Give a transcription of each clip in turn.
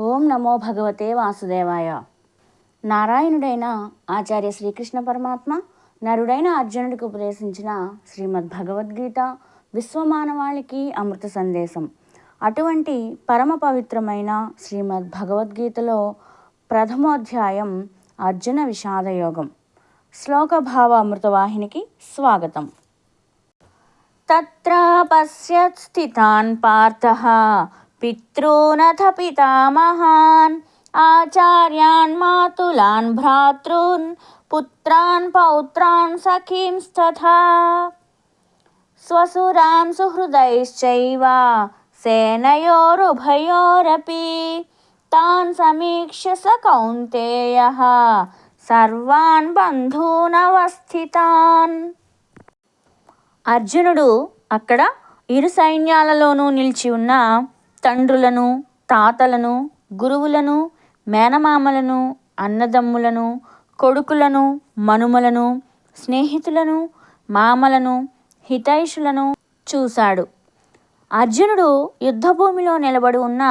ఓం నమో భగవతే వాసుదేవాయ. నారాయణుడైన ఆచార్య శ్రీకృష్ణ పరమాత్మ నరుడైన అర్జునుడికి ఉపదేశించిన శ్రీమద్ భగవద్గీత విశ్వమానవాళికి అమృత సందేశం. అటువంటి పరమ పవిత్రమైన శ్రీమద్ భగవద్గీతలో ప్రథమోధ్యాయం అర్జున విషాదయోగం. శ్లోకభావ అమృతవాహినికి స్వాగతం. తత్ర పశ్యత్ స్థితాన్ పార్థః పితృనథ పితామహాన్ ఆచార్యాన్ మాతులాన్ భ్రాతॄన్ పుత్రాన్ పౌత్రాన్ సఖీంస్తథా స్వసురాన్ సుహృదైశ్చైవ సేనయోరుభయోరపి తాన్ సమీక్ష స కౌంతేయః సర్వాన్ బంధూనవస్థితాన్ అర్జునుడు అక్కడ ఇరు సైన్యాలలోనూ నిలిచి ఉన్న తండ్రులను తాతలను గురువులను మేనమామలను అన్నదమ్ములను కొడుకులను మనుమలను స్నేహితులను మామలను హితైషులను చూశాడు. అర్జునుడు యుద్ధభూమిలో నిలబడి ఉన్న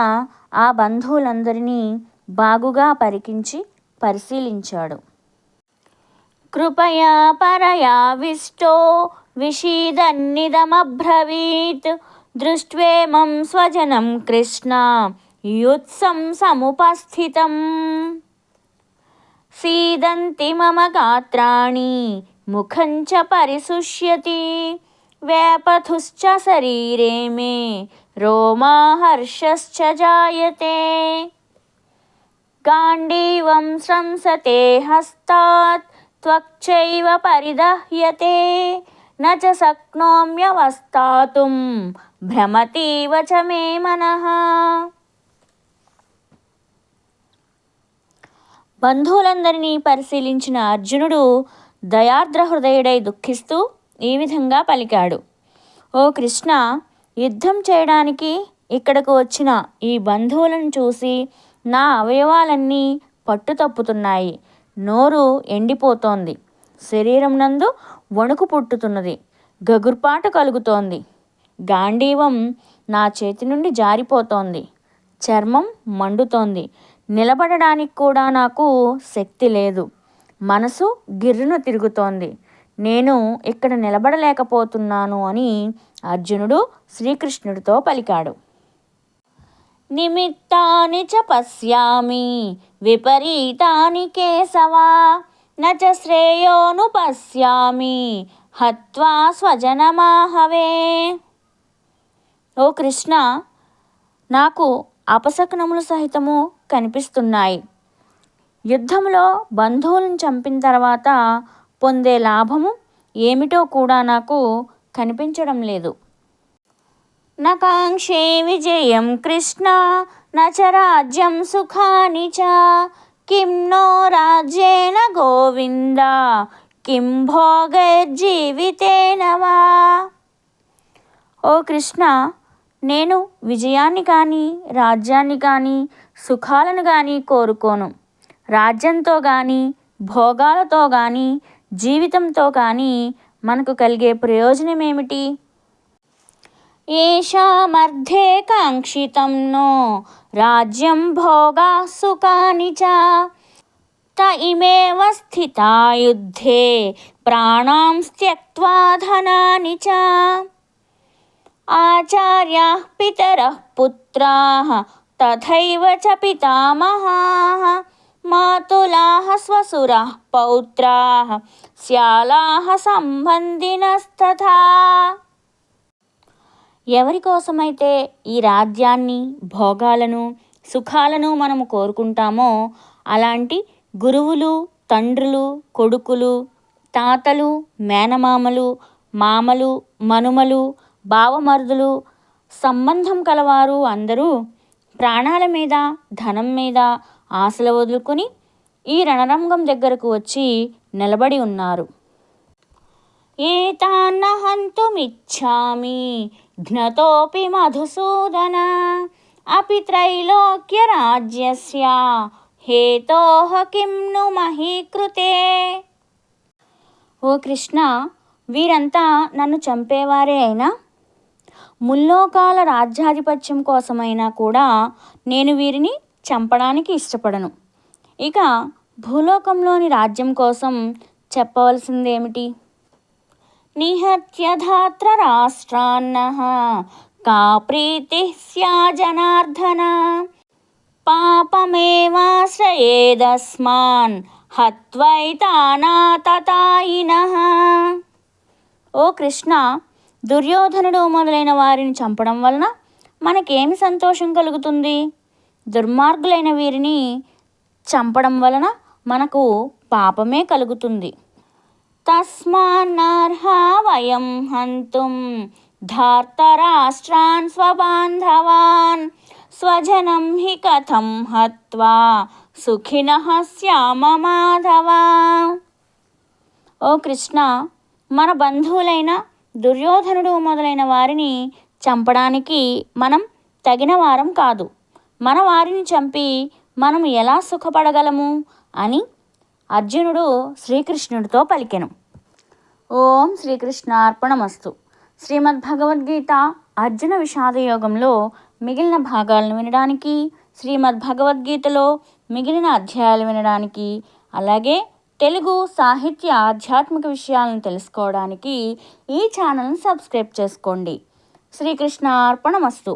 ఆ బంధువులందరినీ బాగుగా పరికించి పరిశీలించాడు. కృపయా పరయావిష్టో విషీదన్నిదమబ్రవీత్ దృష్ట్వేమం స్వజనం కృష్ణ. యుత్సం సముపస్థితం. సీదంతి మమ గాత్రాణి ముఖం చ పరిశుష్యతి. వేపథుశ్చ శరీరే మే రోమాహర్షశ్చ జాయతే. గాండీవం స్రంసతే హస్తాత్ త్వక్చైవ పరిదహ్యతే. న చ శక్నోమ్యవస్థాతుం భ్రమతీవ చ మే మనః బంధువులందరినీ పరిశీలించిన అర్జునుడు దయార్ద్ర హృదయుడై దుఃఖిస్తూ ఈ విధంగా పలికాడు. ఓ కృష్ణ యుద్ధం చేయడానికి ఇక్కడకు వచ్చిన ఈ బంధువులను చూసి నా అవయవాలన్నీ పట్టు తప్పుతున్నాయి నోరు ఎండిపోతోంది. శరీరం నందు వణుకు పుట్టుతున్నది. గగుర్పాట కలుగుతోంది. గాంధీవం నా చేతి నుండి జారిపోతోంది. చర్మం మండుతోంది. నిలబడడానికి కూడా నాకు శక్తి లేదు. మనసు గిర్రును తిరుగుతోంది. నేను ఇక్కడ నిలబడలేకపోతున్నాను అని అర్జునుడు శ్రీకృష్ణుడితో పలికాడు. నిమిత్తాని చ పశ్యామి విపరీతాని కేశవా న చ శ్రేయోను పశ్యామి హత్వా స్వజనమాహవే ఓ కృష్ణ నాకు అపశకునములు సహితము కనిపిస్తున్నాయి. యుద్ధంలో బంధువులను చంపిన తర్వాత పొందే లాభము ఏమిటో కూడా నాకు కనిపించడం లేదు. నకాంక్షే విజయం కృష్ణ నచ రాజ్యం సుఖాని చ కిం నో రాజ్యేన గోవింద కిం భోగైర్జీవితేన ఓ కృష్ణ నేను విజయాన్ని కానీ రాజ్యాన్ని కానీ సుఖాలను కానీ కోరుకోను. రాజ్యంతో కానీ భోగాలతో కానీ జీవితంతో కానీ మనకు కలిగే ప్రయోజనం ఏమిటి येषामर्धे काङ्क्षितं नो। राज्यं भोगाः सुखानि च। त इमेव स्थिता युद्धे। प्राणां त्यक्त्वा धनानि च। आचार्याः पितरः पुत्राः, तथैव च पितामहाः। मातुलाः स्वसुराः पौत्राः, स्यालाः सम्बन्धिनस्तथा। ఎవరి కోసమైతే ఈ రాజ్యాన్ని భోగాలను సుఖాలను మనము కోరుకుంటామో అలాంటి గురువులు తండ్రులు కొడుకులు తాతలు మేనమామలు మామలు మనుమలు బావమరుదులు సంబంధం కలవారు అందరూ ప్రాణాల మీద ధనం మీద ఆశలు వదులుకొని ఈ రణరంగం దగ్గరకు వచ్చి నిలబడి ఉన్నారు. ఏతాన్న హంతుమిచ్చామి ఘ్నతోపి మధుసూదన అపి త్రైలోక్య హేతో హేతోహ కిం ను మహీకృతే. ఓ కృష్ణ వీరంతా నన్ను చంపేవారే అయినా? ముల్లోకాల రాజ్యాధిపత్యం కోసమైనా కూడా నేను వీరిని చంపడానికి ఇష్టపడను. ఇక భూలోకంలోని రాజ్యం కోసం చెప్పవలసిందేమిటి? నిహత్య ధాత్ర రాష్ట్రాన్న కా ప్రీతి స్యా పాపమేవాశ్రయేదస్మాన్ హత్వైతానాతతాయిన ఓ కృష్ణ దుర్యోధనుడు మొదలైన వారిని చంపడం వలన మనకేమి సంతోషం కలుగుతుంది? దుర్మార్గులైన వీరిని చంపడం వలన మనకు పాపమే కలుగుతుంది. తస్మాన్నర్హా వయం హంతుం ధార్తరాష్ట్రాన్ స్వబాంధవాన్ స్వజనం హి కథం హత్వా సుఖినః శ్యామ మాధవ ఓ కృష్ణ మన బంధువులైన దుర్యోధనుడు మొదలైన వారిని చంపడానికి మనం తగిన వారం కాదు. మన వారిని చంపి మనం ఎలా సుఖపడగలము అని అర్జునుడు శ్రీకృష్ణుడితో పలికెను. ఓం శ్రీకృష్ణార్పణమస్తు. శ్రీమద్ భగవద్గీత అర్జున విషాద యోగంలో మిగిలిన భాగాలను వినడానికి శ్రీమద్ భగవద్గీతలో మిగిలిన అధ్యాయాలు వినడానికి అలాగే తెలుగు సాహిత్య ఆధ్యాత్మిక విషయాలను తెలుసుకోవడానికి ఈ ఛానల్ని సబ్స్క్రైబ్ చేసుకోండి. శ్రీకృష్ణ అర్పణమస్తు